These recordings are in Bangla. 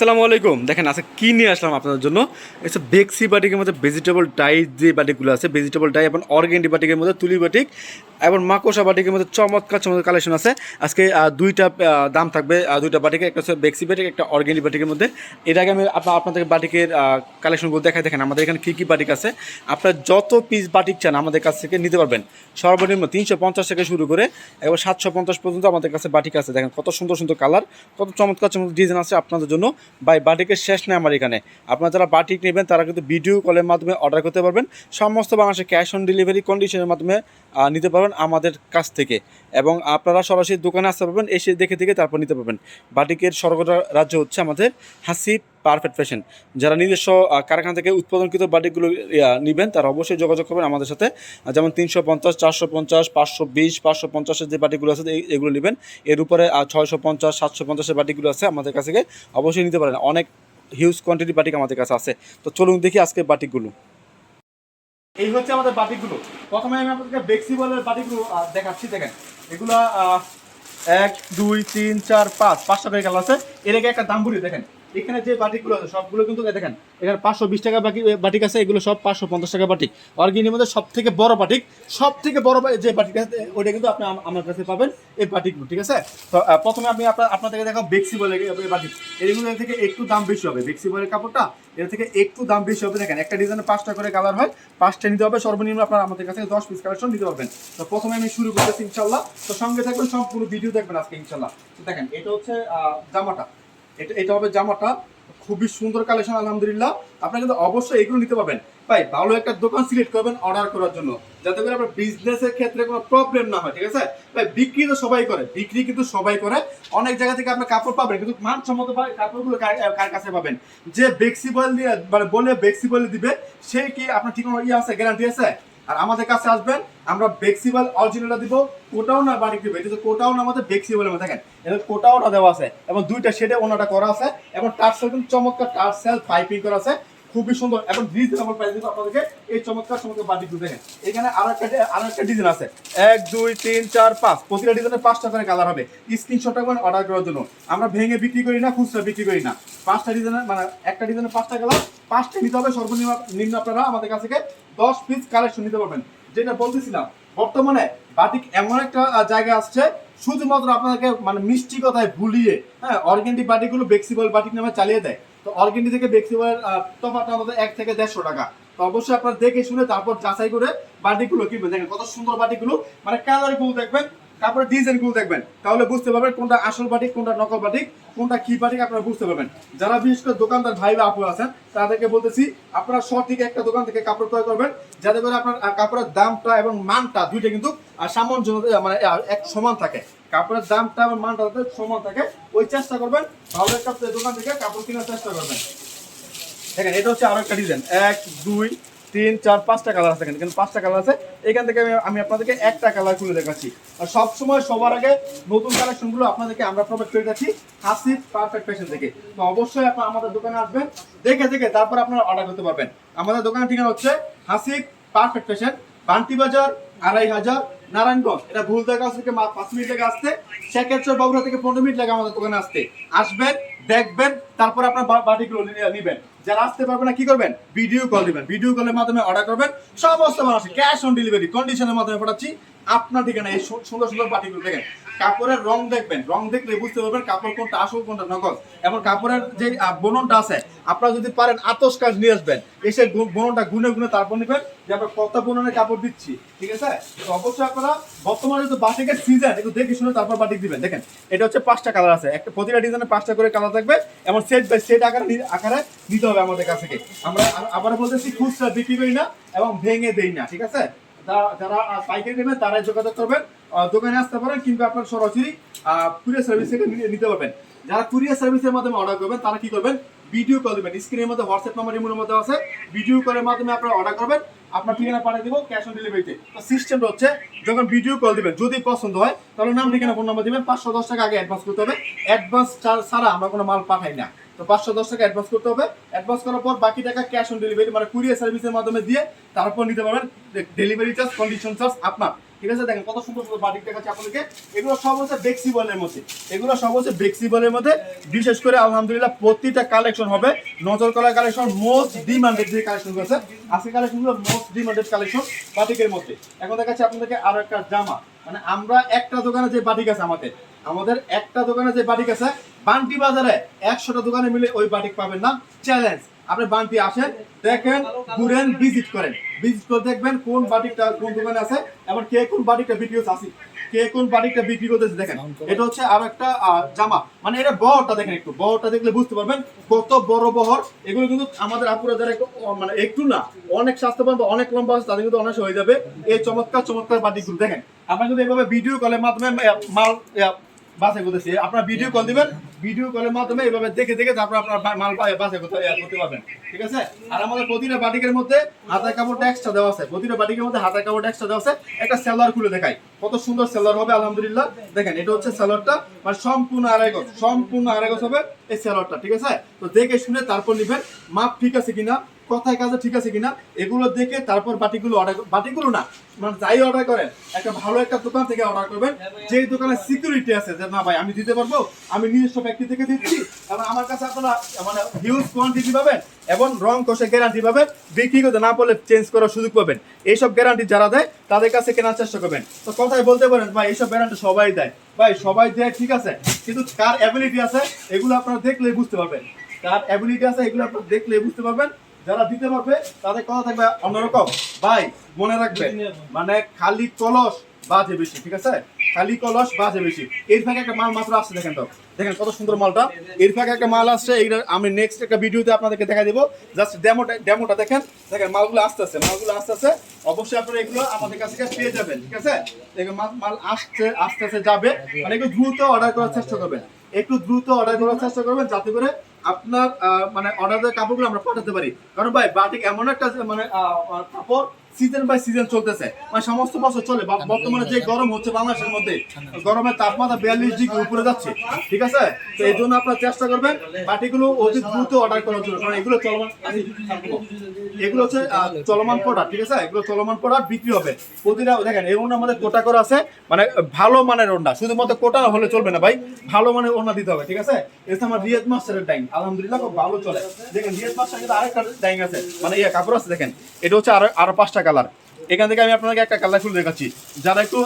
আসসালামু আলাইকুম। দেখেন, আজকে কি নিয়ে আসলাম আপনাদের জন্য? এসব বেক্সি বাটিকের মধ্যে ভেজিটেবল ডাই যে বাটিকগুলো আছে ভেজিটেবল ডাই এবং অর্গ্যানিক বাটিকের মধ্যে তুলি বাটিক এবং মাকোসা বাটিকের মধ্যে চমৎকার চমৎকার কালেকশন আছে। আজকে দুইটা দাম থাকবে দুইটা বাটিকে, একটা হচ্ছে বেক্সি বাটিক একটা অর্গেন্ডি বাটিকের মধ্যে। এর আগে আমি আপনার আপনাদের বাটিকের কালেকশনগুলো দেখাই, দেখেন আমাদের এখানে কী কী বাটিক আছে। আপনার যত পিস বাটিক চান আমাদের কাছ থেকে নিতে পারবেন। সর্বনিম্ন তিনশো পঞ্চাশ থেকে শুরু করে একবার সাতশো পঞ্চাশ পর্যন্ত আমাদের কাছে বাটিক আছে। দেখেন কত সুন্দর সুন্দর কালার কত চমৎকার চমৎকার ডিজাইন আছে আপনাদের জন্য। বাই বাটিকের শেষ নেই আমার এখানে। আপনারা যারা বাটিক নেবেন, তারা কিন্তু ভিডিও কলের মাধ্যমে অর্ডার করতে পারবেন। সমস্ত বাংলাদেশে ক্যাশ অন ডেলিভারি কন্ডিশনের মাধ্যমে নিতে পারবেন। আমাদের কাছ থেকে। এবং আপনারা সরাসরি দোকানে আসতে পারবেন, এসে দেখে দেখে তারপর নিতে পারবেন। বাটিকের সরবরাহ রাজ্য হচ্ছে আমাদের হাসি পারফেক্ট ফ্যাশন। যারা নিজস্ব কারখানা থেকে উৎপাদনকৃত বাটিকগুলো নেবেন, তারা অবশ্যই যোগাযোগ করবেন আমাদের সাথে। যেমন তিনশো পঞ্চাশ, চারশো পঞ্চাশ, পাঁচশো বিশ, পাঁচশো পঞ্চাশের যে বাটিকগুলো আছে এগুলো নেবেন। এর উপরে ছয়শো পঞ্চাশ, সাতশো পঞ্চাশের বাটিগুলো আছে আমাদের কাছ থেকে। অবশ্যই নিতে পারেন। অনেক হিউজ কোয়ান্টিটি বাটিক আমাদের কাছে আছে। তো চলুন দেখি আজকে বাটিকগুলো। এই হচ্ছে আমাদের বাটিকগুলো। প্রথমে আমি আপনাদেরকে বেক্সি বলের বাটিগুলো দেখাচ্ছি, দেখেন। এগুলা এক, দুই, তিন, চার, পাঁচ, পাঁচটা করে কালার আছে। এর আগে একটা দাম বলি, দেখেন। এখানে যে বাটিকগুলো আছে, সবগুলো কিন্তু দেখেন, এখানে পাঁচশো বিশ টাকা বাকি বাটিক আছে, এগুলো সব পাঁচশো পঞ্চাশ টাকা বাটিক। অর্গিনের মধ্যে সব থেকে বড় বাটিক সব থেকে বড় যে বাটিক আছে, ওইটা কিন্তু আপনি আমার কাছে পাবেন এই বাটিকগুলো, ঠিক আছে? তো প্রথমে আমি আপনার, আপনাদেরকে দেখো বেক্সি বলে বাটিক। এইগুলো থেকে একটু দাম বেশি হবে বেক্সি বলের কাপড়টা। এর থেকে একটু দাম বেশি হবে, দেখেন, একটা ডিজাইনে পাঁচটা করে কালার হয়, পাঁচটা নিতে হবে, সর্বনিম্ন আপনার আমাদের কাছে দশ পিস কালেকশন নিতে পারবেন। তো প্রথমে আমি শুরু করতেছি ইনশাল্লাহ তো সঙ্গে থাকবেন, সম্পূর্ণ ভিডিও দেখবেন আজকে ইনশাল্লাহ দেখেন, এটা হচ্ছে জামাটা। এটা এটা হবে জামাটা। খুবই সুন্দর কালেকশন, আলহামদুলিল্লাহ। আপনারা কিন্তু অবশ্যই এগুলো নিতে পারবেন। ভাই, ভালো একটা দোকান সিলেক্ট করবেন অর্ডার করার জন্য। যাতে করে আপনার বিজনেসের ক্ষেত্রে কোনো প্রবলেম না হয়, ঠিক আছে? ভাই, বিক্রি তো সবাই করে। বিক্রি কিন্তু সবাই করে। অনেক জায়গা থেকে আপনি কাপড় পাবেন, কিন্তু মানসম্মত কাপড়গুলো কার কাছে পাবেন? যে বেক্সিবল দিয়ে মানে বলে বেক্সিবল দিবে, সে কি আপনার ঠিক কোনো ইয়ে আছে গ্যারান্টি আছে? আর আমাদের কাছে আসবেন, আমরা বেক্সিবল অরিজিনালটা দিব, কোটাও না বাড়ি দিব এটা কোটাও না আমাদের বেক্সিবলের মধ্যে, দেখেন এটা কোটাওটা দেওয়া আছে, এবং দুইটা শেডে ওনাটা করা আছে, এবং টার্সেল কিন্তু চমৎকার টার্সেল পাইপিং করা আছে খুবই সুন্দর এবং রিজনেবল প্রাইস দিব আপনাদেরকে এই চমৎকার চমৎকার বাটি গুলো দেখেন এখানে আরও একটা আরও একটা ডিজাইন আছে। এক, দুই, তিন, চার, পাঁচ। প্রতিটা ডিজাইনে পাঁচটা করে কালার হবে। স্ক্রিনশট রাখবেন অর্ডার করার জন্য। আমরা ভেঙে বিক্রি করি না, খুচরা বিক্রি করি না। পাঁচটা ডিজাইনের মানে একটা ডিজাইনের পাঁচটা কালার পাঁচটা নিতে হবে সর্বনিম্ন, নিম্ন আপনারা আমাদের কাছ থেকে দশ পিস কালেকশন নিতে পারবেন। যেটা বলতেছিলাম, বর্তমানে বাটিক এমন একটা জায়গা আসছে, শুধুমাত্র আপনাদেরকে মানে মিষ্টি কথায় ভুলিয়ে হ্যাঁ অর্গেন্ডি বাটিগুলো বেক্সিবল বাটিক নামে চালিয়ে দেয়। তো অর্গেন্ডি থেকে বেক্সিবল তফাৎটা আমাদের এক থেকে দেড়শো টাকা। তো অবশ্যই আপনারা দেখে শুনে তারপর যাচাই করে বাটিগুলো কিনবেন। দেখেন কত সুন্দর বাটিগুলো। মানে কালারগুলো দেখবেন, তারপরে ডিজাইনগুলো দেখবেন। তাহলে বুঝতে পারবেন কোনটা আসল বাটিক, কোনটা নকল বাটিক, কোনটা কি বাটিক আপনারা বুঝতে পারবেন। যারা বিশেষ করে দোকানদার ভাই বা আপু আছেন, তাদেরকে বলতেছি, আপনারা সঠিক একটা দোকান থেকে কাপড় ক্রয় করবেন। যাতে করে আপনার কাপড়ের দামটা এবং মানটা দুইটা কিন্তু সামঞ্জস্য মানে এক সমান থাকে। কাপড়ের দামটা এবং মানটা সমান থাকে। ওই চেষ্টা করবেন, ভালো একটা দোকান থেকে কাপড় কেনার চেষ্টা করবেন। দেখেন, এটা হচ্ছে আরও একটা ডিজাইন এক, দুই, তিন, চার, পাঁচটা কালার আছে এখানে। কিন্তু পাঁচটা কালার আছে। এখান থেকে আমি আপনাদেরকে একটা কালার খুলে দেখাচ্ছি। আর সব সময় সবার আগে নতুন কালেকশনগুলো আপনাদেরকে আমরা প্রোভাইড করে যাচ্ছি হাসিফ পারফেক্ট ফ্যাশন থেকে তো অবশ্যই আপনারা আমাদের দোকানে আসবেন, দেখে দেখে তারপর আপনারা অর্ডার করতে পারবেন। আমাদের দোকানের ঠিকানা হচ্ছে হাসিফ পারফেক্ট ফ্যাশন বান্টি বাজার, আড়াই হাজার নারায়ণগঞ্জ। এটা ভুল জায়গা থেকে পাঁচ মিনিট লাগে আসতে শেখেশ্বর বাবুরা থেকে পনেরো মিনিট লাগে আমাদের দোকানে আসতে? আসবেন, দেখবেন, তারপর আপনার বাটিগুলো নিবেন। যারা আসতে পারবে না, কি করবেন? ভিডিও কল দিবেন। ভিডিও কলের মাধ্যমে অর্ডার করবেন। সমস্ত মানুষ ক্যাশ অন ডেলিভারি কন্ডিশনের মাধ্যমে পাঠাচ্ছি। আপনার ঠিকানা এই সুন্দর সুন্দর বাটিগুলো দেখেন। কাপড়ের রং দেখবেন, রং দেখলে বুঝতে পারবেন কাপড় কোনটা আসল, কোনটা নকল। এবং কাপড়ের যে বননটা আছে, আপনারা যদি পারেন আতস কাজ নিয়ে আসবেন। এসে বননটা গুনে গুনে তারপর নেবেন, যে আমরা কত বননের কাপড় দিচ্ছি, ঠিক আছে? অবশ্যই আপনারা বর্তমানে যদি বাটিকের সিজন একটু দেখে শুনে তারপর বাটিক দিবেন। দেখেন, এটা হচ্ছে পাঁচটা কালার আছে। একটা প্রতিটা ডিজাইনে পাঁচটা করে কালার থাকবে, এবং সেট বাই সেট আকারে আকারে দিতে হবে আমাদের কাছ থেকে। আমরা আবার বলতেছি, খুচরা বিক্রি করি না, এবং ভেঙে দেই না, ঠিক আছে? যারা- পাইকারি নেবেন, তারাই যোগাযোগ করবেন। দোকানে আসতে পারেন কিংবা আপনার সরাসরি কুরিয়ার সার্ভিস থেকে নিতে পারবেন। যারা কুরিয়ার সার্ভিসের মাধ্যমে অর্ডার করবেন, তারা কি করবেন? ভিডিও কল দিবেন। স্ক্রিনের মধ্যে হোয়াটসঅ্যাপ নাম্বার ইমোর মধ্যে আছে। ভিডিও কলের মাধ্যমে আপনারা অর্ডার করবেন। আপনার ঠিকানা পাঠিয়ে দিব ক্যাশ অন ডেলিভারিতে তো। সিস্টেমটা হচ্ছে, যখন ভিডিও কল দিবেন, যদি পছন্দ হয়, তাহলে নাম, ঠিকানা ফোন নাম্বার দিবেন। পাঁচশো দশ টাকা আগে অ্যাডভান্স করতে হবে। অ্যাডভান্স ছাড়া আমরা কোনো মাল পাঠাই না। তো পাঁচশো দশ টাকা অ্যাডভান্স করতে হবে। অ্যাডভান্স করার পর বাকি টাকা ক্যাশ অন ডেলিভারি মানে কুরিয়ার সার্ভিসের মাধ্যমে দিয়ে তারপর নিতে পারবেন ডেলিভারি চার্জ কন্ডিশন চার্জ আপনার। ঠিক আছে, দেখেন কত সুন্দর সুন্দর বাটিক দেখাচ্ছে আপনাদেরকে। এগুলো সব হচ্ছে বেক্সিবলের মধ্যে। এগুলো সব হচ্ছে বেক্সিবলের মধ্যে। বিশেষ করে আলহামদুলিল্লাহ প্রতিটা কালেকশন হবে। নজর করা কালেকশন মোস্ট ডিমান্ডেড যে কালেকশন আছে আজকে কালেকশনগুলো মোস্ট ডিমান্ডেড কালেকশন বাটিকের মধ্যে। এখন দেখাচ্ছি আপনাদেরকে আরও একটা জামা। মানে আমরা একটা দোকানে যে বাটিক আছে আমাদের আমাদের একটা দোকানে যে বাটিক আছে বান্টি বাজারে একশোটা দোকানে মিলে ওই বাটিক পাবেন না। চ্যালেঞ্জ আপনি বান্টি আসেন, দেখেন, ঘুরেন ভিজিট করেন। ভিজিট করে দেখবেন কোন বাটিকটা কোন দোকানে আছে, এবং কে কোন বাটিকটা বিক্রি হচ্ছে আসি। কে কোন বাটিকটা বিক্রি করতেছে, দেখেন। এটা হচ্ছে আর একটা জামা। মানে এটা বহরটা দেখেন একটু। বহরটা দেখলে বুঝতে পারবেন কত বড় বহর। এগুলো কিন্তু আমাদের আপুরা যারা একটু মানে একটু না, অনেক স্বাস্থ্যবান বা অনেক লম্বা আছে, তাদের কিন্তু অনায়াসে হয়ে যাবে। এই চমৎকার চমৎকার বাটিকগুলো, দেখেন। আপনারা যদি এভাবে ভিডিও কলের মাধ্যমে মাল বাসে করতেছি আপনারা ভিডিও কল দিবেন। ভিডিও কলের মাধ্যমে এইভাবে দেখে দেখে তারপর আপনার মাল বা- বাসে করতে করতে পারবেন। ঠিক আছে? আর আমাদের প্রতিটা বাটিকের মধ্যে হাতের কাপড় এক্সট্রা দেওয়া আছে। প্রতিটা বাটিকের মধ্যে হাতের কাপড় এক্সট্রা দেওয়া আছে। একটা সেলার খুলে দেখাই। কত সুন্দর সেলার হবে, আলহামদুলিল্লাহ। দেখেন, এটা হচ্ছে সেলারটা মানে সম্পূর্ণ আড়াই গজ। সম্পূর্ণ আড়াই গজ হবে এই সেলারটা ঠিক আছে? তো দেখে শুনে তারপর নিবেন। মাপ ঠিক আছে কিনা? কথায় কাজে ঠিক আছে কিনা, এগুলো দেখে তারপর বাটিগুলো অর্ডার বাটিগুলো না মানে যাই অর্ডার করেন, একটা ভালো একটা দোকান থেকে অর্ডার করবেন যে দোকানে সিকিউরিটি আছে যে, না ভাই, আমি দিতে পারব, আমি নিজস্ব ব্যক্তি থেকে দিচ্ছি। এবং আমার কাছে আপনারা মানে হিউজ কোয়ান্টিটি পাবেন এবং রং কষে গ্যারান্টি পাবেন, বিক্রি করতে না পারলে চেঞ্জ করার সুযোগ পাবেন। এইসব গ্যারান্টি যারা দেয়, তাদের কাছে কেনার চেষ্টা করবেন। তো কথায় বলতে পারেন, ভাই, এইসব গ্যারান্টি সবাই দেয়। ভাই, সবাই দেয়, ঠিক আছে, কিন্তু কার অ্যাবিলিটি আছে, এগুলো আপনারা দেখলে বুঝতে পারবেন। কার অ্যাবিলিটি আছে, এগুলো আপনারা দেখলে বুঝতে পারবেন। যারা দিতে পারবে, তাদের কথা থাকবে অন্যরকম ভাই, মনে রাখবেন মানে খালি কলস বাজে বেশি, ঠিক আছে? খালি কলস বাজে বেশি। এর ফাঁকে একটা মাল মাত্র আসছে, দেখেন তো। দেখেন কত সুন্দর মালটা। এর ফাঁকে একটা মাল আসছে এইটা আমি নেক্সট একটা ভিডিওতে আপনাদেরকে দেখাই দেবো। জাস্ট ডেমোটা ডেমোটা দেখেন। দেখেন, মালগুলো আসতে আসছে মালগুলো আসতে আসছে অবশ্যই আপনারা এগুলো আমাদের কাছে পেয়ে যাবেন, ঠিক আছে? দেখেন, মাল আসছে, আস্তে আস্তে যাবে। মানে একটু দ্রুত অর্ডার করার চেষ্টা করবেন। একটু দ্রুত অর্ডার করার চেষ্টা করবেন, যাতে করে আপনার মানে অর্ডার দেওয়া কাপড়গুলো আমরা পাঠাতে পারি। কারণ ভাই, বাটিক এমন একটা মানে কাপড় সিজন বাই সিজন চলতেছে। মানে সমস্ত বছর চলে বর্তমানে যে গরম হচ্ছে বাংলাদেশের মধ্যে, গরমের তাপমাত্রা বিয়াল্লিশ ডিগ্রি উপরে যাচ্ছে, ঠিক আছে? তো এই জন্য আপনারা চেষ্টা করবেন বাটিগুলো অতি দ্রুত অর্ডার করার জন্য, কারণ এগুলো চলমান এগুলো হচ্ছে চলমান প্রোডাক্ট ঠিক আছে? এগুলো চলমান প্রোডাক্ট বিক্রি হবে। প্রতিটা দেখেন, এই ওনা আমাদের কোটা করা আছে মানে ভালো মানের ওনা শুধুমাত্র কোটা হলে চলবে না ভাই, ভালো মানের ওনা দিতে হবে, ঠিক আছে? এটা আমার রিয়াদ মাস্টারের ডাইং আলহামদুলিল্লাহ খুব ভালো চলে। দেখেন রিয়াদ মাস্টার কিন্তু আরেকটা ডাইং আছে মানে ইয়ে কাপড় আছে, দেখেন, এটা হচ্ছে আরও আরও পাঁচটা কালার। এখান থেকে আমি আপনাকে একটা কালার ফুল দেখাচ্ছি। যারা একটু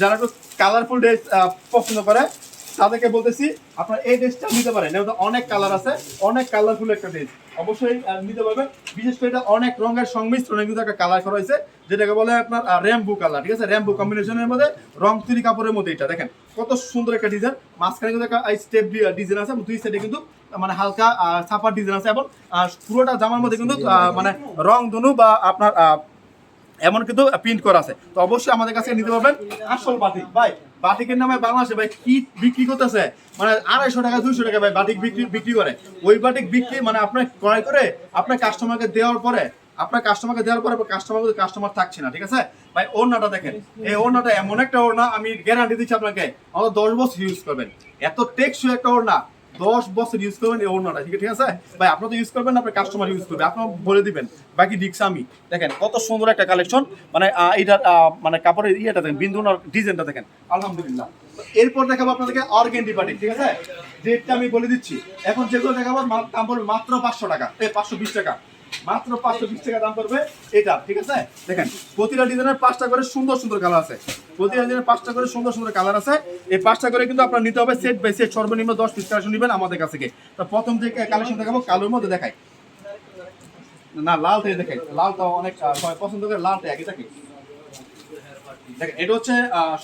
যারা একটু কালারফুল ড্রেস পছন্দ করে, তাদেরকে বলতেছি, আপনার এই ড্রেসটা নিতে পারেন। অনেক কালার আছে, অনেক কালারফুল একটা ড্রেস অবশ্যই নিতে পারবেন। বিশেষ করে এটা অনেক রঙের সংমিশ্রণে কিন্তু একটা কালার করা হয়েছে, যেটাকে বলে আপনার র্যাম্বু কালার ঠিক আছে? র্যাম্বু কম্বিনেশনের মধ্যে রং তুলি কাপড়ের মধ্যে এটা। দেখেন, কত সুন্দর একটা ডিজাইন মাঝখানে কিন্তু একটা স্টেপ ডিজাইন আছে, দুই সাইডে কিন্তু মানে হালকা ছাপার ডিজাইন আছে এবং পুরোটা জামার মধ্যে কিন্তু মানে রং ধনু বা আপনার এমন কিন্তু প্রিন্ট করা আছে। তো অবশ্যই আমাদের কাছে নিতে পারবেন আসল বাটিক। ভাই, বাটিকের নামে বাংলাদেশে ভাই কি বিক্রি করতেছে? মানে আড়াইশো টাকা, দুইশো টাকা ভাই বাটিক বিক্রি বিক্রি করে। ওই বাটিক বিক্রি মানে আপনার ক্রয় করে আপনার কাস্টমারকে দেওয়ার পরে, আপনার কাস্টমারকে দেওয়ার পরে কাস্টমার কাস্টমার থাকছে না, ঠিক আছে? ভাই, ওড়নাটা দেখেন। এই ওড়নাটা এমন একটা ওড়না, আমি গ্যারান্টি দিচ্ছি আপনাকে, আমাদের দশ বছর ইউজ করবেন। এত টেকসই একটা ওড়না। দশ বছর ইউজ করবেন এই ওড়নাটা, ঠিক আছে? ভাই আপনার তো ইউজ করবেন আপনার কাস্টমার ইউজ করবে। আপনার বলে দিবেন, বাকি ডিক্স আমি। দেখেন, কত সুন্দর একটা কালেকশন মানে এইটা মানে কাপড়ের ইয়েটা দেখেন বিন্দুনার ডিজাইনটা দেখেন। আলহামদুলিল্লাহ। এরপর দেখাবো আপনাদেরকে অর্গেন্ডি পার্টি ঠিক আছে? রেটটা আমি বলে দিচ্ছি। এখন যেগুলো দেখাবো দাম মাত্র পাঁচশো টাকা। এই, পাঁচশো বিশ টাকা। মাত্র পাঁচশো বিশ টাকা দাম পড়বে এটা, ঠিক আছে? দেখেন, প্রতিটা ডিজাইনের পাঁচটা করে সুন্দর সুন্দর কালার আছে। প্রতিটা ডিজাইনের পাঁচটা করে সুন্দর সুন্দর কালার আছে। এই পাঁচটা করে কিন্তু আপনার নিতে হবে সেট বাই সেট সর্বনিম্ন দশ পিস কালেকশন নেবেন আমাদের কাছে থেকে। তো প্রথম যে কালেকশন দেখাবো, কালোর মধ্যে দেখাই। না লাল থেকে দেখাই। লালটা অনেক পছন্দ করে, লালটা একই থাকে। দেখেন, এটা হচ্ছে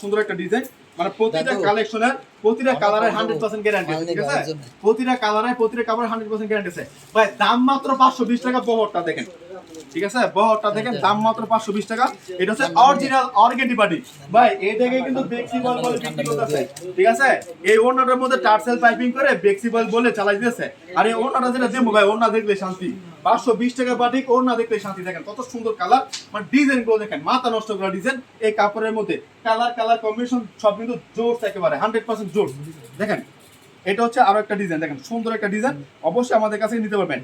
সুন্দর একটা ডিজাইন মানে প্রতিটা কালেকশনের প্রতিটা কালারের হান্ড্রেড পার্সেন্ট গ্যারান্টি ঠিক আছে? প্রতিটা কালারে প্রতিটা কাপড়ের হান্ড্রেড পার্সেন্ট গ্যারান্টি আছে। ভাই দাম মাত্র পাঁচশো বিশ টাকা বহরটা দেখেন। ঠিক আছে? দেখেন, দাম মাত্র পাঁচশো বিশ টাকা। এটা হচ্ছে অরিজিনাল পার্টি ভাই এটাকে কিন্তু বলে বিক্রি করতেছে। ঠিক আছে? এই মধ্যে টার্সেল পাইপিং করে বলে চালাই দিয়েছে আর এই যেটা দেবো ভাই দেখলে শান্তি। পাঁচশো বিশ টাকা দেখলে শান্তি। দেখেন, কত সুন্দর কালার মানে ডিজাইনগুলো দেখেন, মাথা নষ্ট করা ডিজাইন এই কাপড়ের মধ্যে কালার কালার কম্বিনেশন সব কিন্তু জোর একেবারে হান্ড্রেড পার্সেন্ট জোর দেখেন এটা হচ্ছে আরও একটা ডিজাইন দেখেন, সুন্দর একটা ডিজাইন অবশ্যই আমাদের কাছে নিতে পারবেন।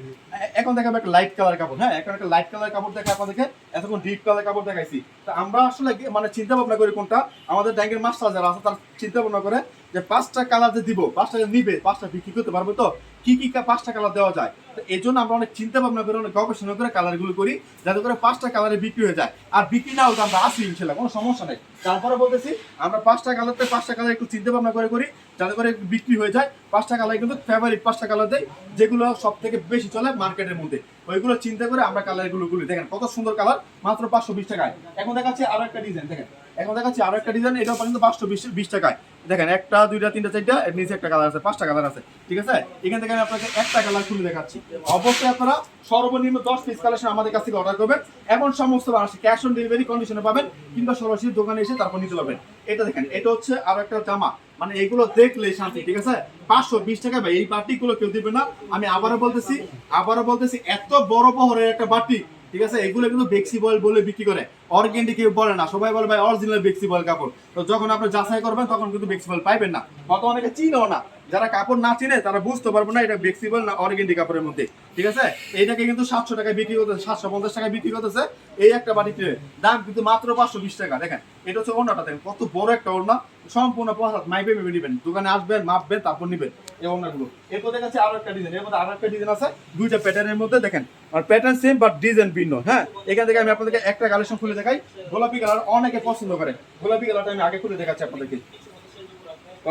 এখন দেখাবো একটা লাইট কালার কাপড় হ্যাঁ? এখন একটা লাইট কালার কাপড় দেখা আপনাদেরকে এতক্ষণ ডিপ কালার কাপড় দেখাইছি। তা আমরা আসলে মানে চিন্তা ভাবনা করি কোনটা? আমাদের ব্যাংকের মাস্টার যারা আছে, তার চিন্তা ভাবনা করে যে পাঁচটা কালার যে দিব, পাঁচটা নিবে, পাঁচটা বিক্রি করতে পারব তো? কি কি পাঁচটা কালার দেওয়া যায়? তো এই জন্য আমরা অনেক চিন্তা ভাবনা করে, অনেক গবেষণা করে কালারগুলো করি, যাতে করে পাঁচটা কালারে বিক্রি হয়ে যায়। আর বিক্রি না হলে আমরা আসি ইনশাল্লাহ, কোনো সমস্যা নেই। তারপরে বলতেছি, আমরা পাঁচটা কালারতে পাঁচটা কালার একটু চিন্তা ভাবনা করে করি, যাতে করে বিক্রি হয়ে যায়। পাঁচটা কালার কিন্তু ফেভারিট পাঁচটা কালার দেয় যেগুলো সব থেকে বেশি চলে মার্কেটের মধ্যে। ওইগুলো চিন্তা করে আমরা কালারগুলো গুলি দেখেন কত সুন্দর কালার মাত্র পাঁচশো বিশ টাকায়। এখন দেখাচ্ছি আরও একটা ডিজাইন দেখেন। এখন দেখাচ্ছি আরও একটা ডিজাইন এটাও পর্যন্ত পাঁচশো বিশ বিশ টাকায়। দেখেন, একটা, দুইটা, তিনটা, চারটা, এর নিচে একটা কালার আছে, পাঁচটা কালার আছে, ঠিক আছে? এখান থেকে আমি আপনাকে একটা কালার খুলে দেখাচ্ছি। অবশ্যই আপনারা সর্বনিম্ন দশ পিস কালেকশন আমাদের কাছ থেকে অর্ডার করবেন এমন সমস্ত ক্যাশ অন ডেলিভারি কন্ডিশনে পাবেন কিংবা সরাসরি দোকানে এসে তারপর নিতে পারবেন। এটা দেখেন, এটা হচ্ছে আরও একটা জামা। মানে এগুলো দেখলেই শান্তি, ঠিক আছে? পাঁচশো বিশ টাকা ভাই, এই বাটিগুলো কেউ দিবে না। আমি আবারও বলতেছি আবারও বলতেছি, এত বড় বহরের একটা বাটি, ঠিক আছে? এগুলো কিন্তু বেক্সি বয়েল বলে বিক্রি করে। অর্গেন্ডি কেউ বলে না, সবাই বলে ভাই অরিজিনাল বেক্সি বয়েল কাপড়। তো যখন আপনি যাচাই করবেন, তখন কিন্তু বেক্সি বয়েল পাইবেন না। কত অনেকে চিনেও না। যারা কাপড় না চিনে, তারা বুঝতে পারবে না এটা বেক্সি বয়েল না অর্গেন্ডি কাপড়ের মধ্যে। ঠিক আছে? এইটাকে কিন্তু সাতশো টাকায় বিক্রি করতেছে সাতশো পঞ্চাশ টাকায় বিক্রি করতেছে। এই একটা বাটিতে দাম কিন্তু মাত্র পাঁচশো বিশ টাকা। দেখেন, এটা হচ্ছে ওড়নাটা। দেখেন, কত বড় একটা ওড়না। সম্পূর্ণ প্রসাদ। মাইপে মেপে নিবেন। দোকানে আসবেন, মাপবেন, তারপর নিবেন এই ওড়নাগুলো। এরপর দেখা যাচ্ছে আরও একটা ডিজাইন এর মধ্যে আরও একটা ডিজাইন আছে। দুইটা প্যাটার্নের মধ্যে, দেখেন। আর প্যাটার্ন সেম বাট ডিজাইন ভিন্ন হ্যাঁ? এখান থেকে আমি আপনাদেরকে একটা কালেকশন খুলে দেখাই। গোলাপি কালার অনেকে পছন্দ করে। গোলাপি কালারটা আমি আগে খুলে দেখাচ্ছি আপনাদেরকে।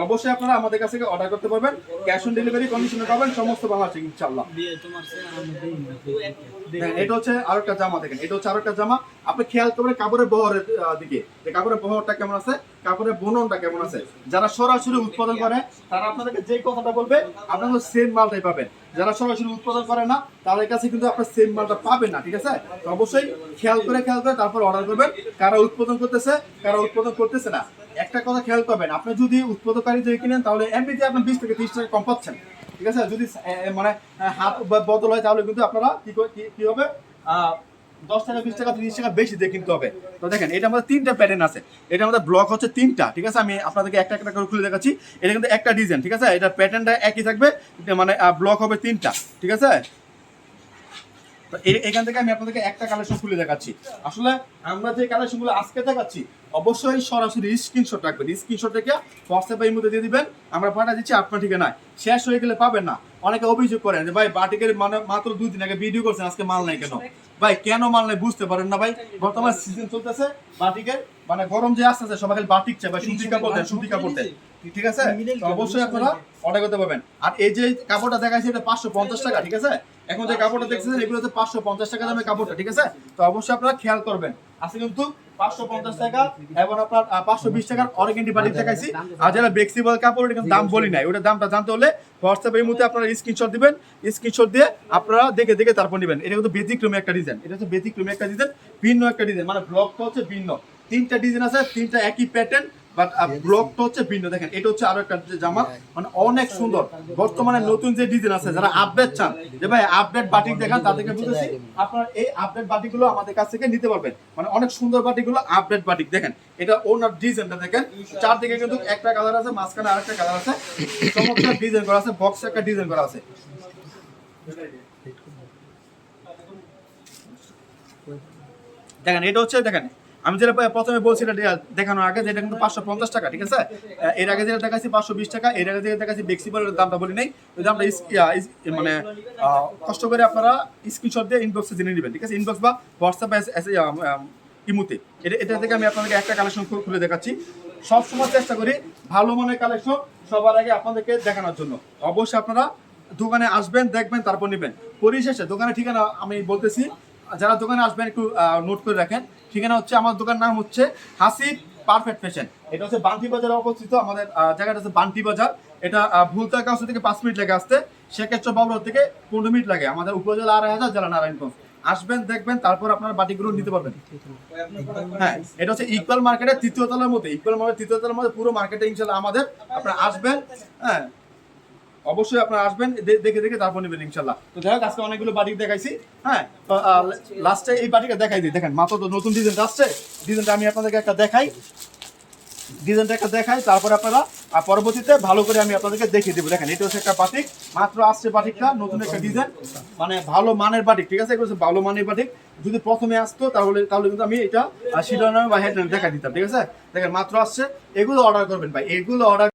অবশ্যই আপনারা আমাদের কাছ থেকে অর্ডার করতে পারবেন। ক্যাশ অন ডেলিভারি কন্ডিশনে পাবেন সমস্ত বাংলাদেশে ইনশাআল্লাহ। হ্যাঁ, এটা হচ্ছে আরেকটা জামা দেখেন এটা হচ্ছে আরেকটা জামা। আপনি খেয়াল করবেন কাপড়ের বহরের দিকে। যে কাপড়ের বহরটা কেমন আছে কাপড়ের বুননটা কেমন আছে। যারা সরাসরি উৎপাদন করে তারা আপনাদেরকে যে কথাটা বলবে আপনারা সেম মালটাই পাবেন। যারা সরাসরি উৎপাদন করে না তাদের কাছে কিন্তু আপনার সেম মালটা পাবেন না ঠিক আছে? অবশ্যই খেয়াল করে খেয়াল করে তারপর অর্ডার করবেন। কারা উৎপাদন করতেছে কারা উৎপাদন করতেছে না। একটা কথা খেয়াল করবেন, আপনি যদি উৎপাদনকারী থেকে কিনেন, তাহলে এমনিতে আপনি বিশ থেকে তিরিশ টাকা কম পাচ্ছেন। ঠিক আছে? যদি মানে হাত বদল হয়, তাহলে কিন্তু আপনারা কি কি- হবে? দশ টাকা, বিশ টাকা, তিরিশ টাকা বেশি দিয়ে কিনতে হবে। তো দেখেন, এটা আমাদের তিনটা প্যাটার্ন আছে। এটা আমাদের ব্লক হচ্ছে তিনটা, ঠিক আছে? আমি আপনাদেরকে একটা একটা করে খুলে দেখাচ্ছি। এটা কিন্তু একটা ডিজাইন ঠিক আছে? এটা প্যাটার্নটা একই থাকবে মানে ব্লক হবে তিনটা, ঠিক আছে? তো এখান থেকে আমি আপনাদেরকে একটা কালেকশন খুলে দেখাচ্ছি। আসলে আমরা যে কালেকশনগুলো আজকে দেখাচ্ছি অবশ্যই সরাসরি স্ক্রিনশট রাখবেন। স্ক্রিনশট রেখে হোয়াটসঅ্যাপে এই মধ্যে দিয়ে দিবেন। আমরা পাঠা দিচ্ছি আপনার ঠিকানায়। শেষ হয়ে গেলে পাবেন না। অনেকে অভিযোগ করেন যে ভাই বাটিকের মানে মাত্র দুই দিন আগে ভিডিও করছেন আজকে মাল নাই কেন? ভাই কেন মাল নাই বুঝতে পারেন না ভাই। বর্তমান সিজন চলতেছে বাটিকের মানে গরম যে আসতেছে সবাই বাটিক চাই ভাই সুতি কাপড় দেন সুতি কাপড় দেন। ঠিক আছে? অবশ্যই আপনারা অর্ডার করতে পারবেন আর এই যে কাপড়টা দেখাইছি এটা পাঁচশো পঞ্চাশ টাকা ঠিক আছে? এখন যে কাপড়টা দেখছেন এগুলো হচ্ছে পাঁচশো পঞ্চাশ টাকা দামের কাপড়টা ঠিক আছে? তো অবশ্যই আপনারা খেয়াল করবেন। আজকে কিন্তু পাঁচশো পঞ্চাশ টাকা এবং আপনার পাঁচশো বিশ টাকার অরিগেন্টি বাড়ি দেখাইছি। আর যারা বেক্সিবল কাপড় এটা দাম বলি নাই ওটা দামটা জানতে হলে হোয়াটসঅ্যাপের মধ্যে আপনারা স্ক্রিনশট দিবেন। স্ক্রিনশট দিয়ে আপনারা দেখে দেখে তারপর নেবেন। এটা কিন্তু ব্যতিক্রমী একটা ডিজাইন এটা হচ্ছে ব্যতিক্রমী একটা ডিজাইন ভিন্ন একটা ডিজাইন মানে ব্লকটা হচ্ছে ভিন্ন। তিনটা ডিজাইন আছে তিনটা একই প্যাটার্ন বাট ব্লকটা হচ্ছে ভিন্ন দেখেন এটা হচ্ছে আরও একটা জামা মানে অনেক সুন্দর। বর্তমানে নতুন যে ডিজাইন আছে যারা আপডেট চান যে ভাই আপডেট বাটিক দেখান তাদেরকে বুঝেছি আপনারা এই আপডেট বাটিকগুলো আমাদের কাছ থেকে নিতে পারবেন। মানে অনেক সুন্দর বাটিকগুলো আপডেট বাটিক দেখেন এটা ওনার ডিজাইনটা দেখেন। চারদিকে কিন্তু একটা কালার আছে মাঝখানে আরেকটা কালার আছে। চমৎকার ডিজাইন করা আছে বক্সে একটা ডিজাইন করা আছে। দেখেন এটা হচ্ছে দেখেন আমি যেটা প্রথমে বলছিলাম দেখানোর আগে যেটা কিন্তু পাঁচশো পঞ্চাশ টাকা, ঠিক আছে? এর আগে যেটা দেখাচ্ছি পাঁচশো বিশ টাকা, এর আগে যেটা দেখাচ্ছি বেক্সি বেক্সিবলের দামটা বলি নেই। ওই দামটা মানে কষ্ট করে আপনারা স্ক্রিনশট দিয়ে ইনবক্সে জেনে নেবেন, ঠিক আছে? ইনবক্স বা হোয়াটসঅ্যাপ ইমুতে। এটা এটা থেকে আমি আপনাদেরকে একটা কালেকশন খুলে দেখাচ্ছি। সবসময় চেষ্টা করি ভালো মানের কালেকশন সবার আগে আপনাদেরকে দেখানোর জন্য। অবশ্যই আপনারা দোকানে আসবেন, দেখবেন, তারপর নেবেন। পরিশেষে দোকানের ঠিকানা আমি বলতেছি। যারা দোকানে আসবেন একটু নোট করে রাখেন। ঠিকানা হচ্ছে আমার দোকানের নাম হচ্ছে হাসিব পারফেক্ট ফ্যাশন। এটা হচ্ছে বান্টি বাজারে অবস্থিত আমাদের জায়গাটা হচ্ছে বান্টি বাজার। এটা আহ, ভুলতা কাউসে থেকে পাঁচ মিনিট লাগে আসতে। সেক্ষেত্রে বাবুর থেকে পনেরো মিনিট লাগে। আমাদের উপজেলা আড়াই হাজার জেলা নারায়ণগঞ্জ। আসবেন দেখবেন তারপর আপনার বাটিগুলো নিতে পারবেন। হ্যাঁ এটা হচ্ছে ইকুয়াল মার্কেটের তৃতীয় তলার মধ্যে। ইকুয়াল মার্কেট তৃতীয় তলার মধ্যে পুরো মার্কেটে ইনশাল্লাহ আমাদের। আপনারা আসবেন হ্যাঁ। অবশ্যই আপনারা আসবেন দেখে দেখে তারপর নেবেন ইনশাল্লাহ। তো যাই হোক, আজকে অনেকগুলো বাটিক দেখাইছি হ্যাঁ? লাস্টে এই বাটিকা দেখাই দিই। দেখেন, মাত্র তো নতুন ডিজাইন আসছে। ডিজাইনটা আমি আপনাদেরকে একটা দেখাই। ডিজাইনটা একটা দেখাই, তারপরে আপনারা, আর পরবর্তীতে ভালো করে আমি আপনাদেরকে দেখিয়ে দেবো। দেখেন, এটা হচ্ছে একটা বাটিক। মাত্র আসছে বাটিকটা, নতুন একটা ডিজাইন মানে ভালো মানের বাটিক, ঠিক আছে? এগুলো ভালো মানের বাটিক। যদি প্রথমে আসতো, তাহলে তাহলে কিন্তু আমি এটা শিরোনামে বা হেডলাইন দেখা দিতাম, ঠিক আছে? দেখেন, মাত্র আসছে। এগুলো অর্ডার করবেন ভাই, এগুলো অর্ডার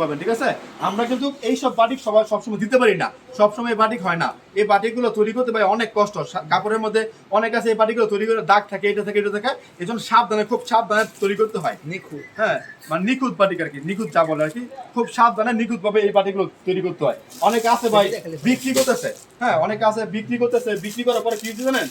পাবেন ঠিক আছে? আমরা কিন্তু এই সব বাটিক সবাই সবসময় দিতে পারি না। সবসময় বাটিক হয় না। এই বাটিকগুলো তৈরি করতে ভাই অনেক কষ্ট। কাপড়ের মধ্যে অনেক আছে এই বাটিকগুলো তৈরি করে দাগ থাকে এটা থাকে এটা থাকে। এই জন্য সাবধানে খুব সাবধানে তৈরি করতে হয়। নিখুঁত। হ্যাঁ মানে নিখুঁত বাটিক আর কি নিখুঁত যা বলে আর কি খুব সাবধানে নিখুঁত ভাবে এই বাটিগুলো তৈরি করতে হয়। অনেকে আছে ভাই বিক্রি করতেছে। হ্যাঁ অনেকে আছে বিক্রি করতেছে। বিক্রি করার পরে কি জানেন?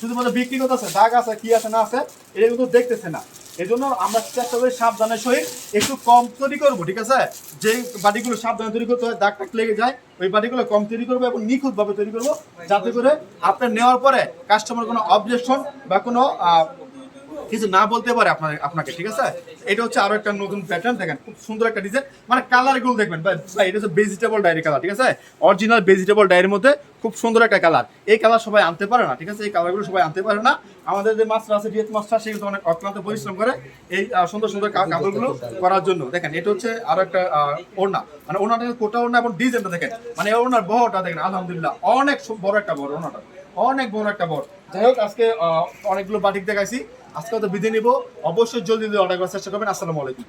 শুধুমাত্র বিক্রি করতেছে দাগ আছে কি আছে না আছে এটা কিন্তু দেখতেছে না। এই জন্য আমরা চেষ্টা করি সাবধানের সহিত একটু কম তৈরি করব, ঠিক আছে? যে বাটিগুলো সাবধানে তৈরি করতে হয়, দাগ টাক লেগে যায়, ওই বাটিগুলো কম তৈরি করব এবং নিখুঁত ভাবে তৈরি করব, যাতে করে আপনার নেওয়ার পরে কাস্টমার কোনো অবজেকশন বা কোনো কিছু না বলতে পারে আপনার, আপনাকে, ঠিক আছে? এটা হচ্ছে আরও একটা নতুন প্যাটার্ন দেখেন, খুব সুন্দর একটা ডিজাইন মানে কালারগুলো দেখবেন এটা হচ্ছে ভেজিটেবল ডায়েরি কালার ঠিক আছে? অরিজিনাল ভেজিটেবল ডায়েরির মধ্যে খুব সুন্দর একটা কালার এই কালার সবাই আনতে পারে না, ঠিক আছে? এই কালারগুলো সবাই আনতে পারে না। আমাদের যে মাস্টার আছে ডিএস মাস্টার সে কিন্তু অনেক অক্লান্ত পরিশ্রম করে এই সুন্দর সুন্দর কাপড়গুলো করার জন্য। দেখেন, এটা হচ্ছে আরও একটা ওড়না। মানে ওড়নাটা কোটা ওড়না এবং ডিজাইনটা দেখেন। মানে ওড়নার বহরটা দেখেন, আলহামদুলিল্লাহ, অনেক বড় একটা বড় ওড়নাটা। অনেক বড় একটা বড়। যাই হোক, আজকে অনেকগুলো বাটিক দেখাইছি। আজকে তো বিদায় নিব। অবশ্যই জলদি জলদি অর্ডার করার চেষ্টা করবেন। আসসালামু আলাইকুম।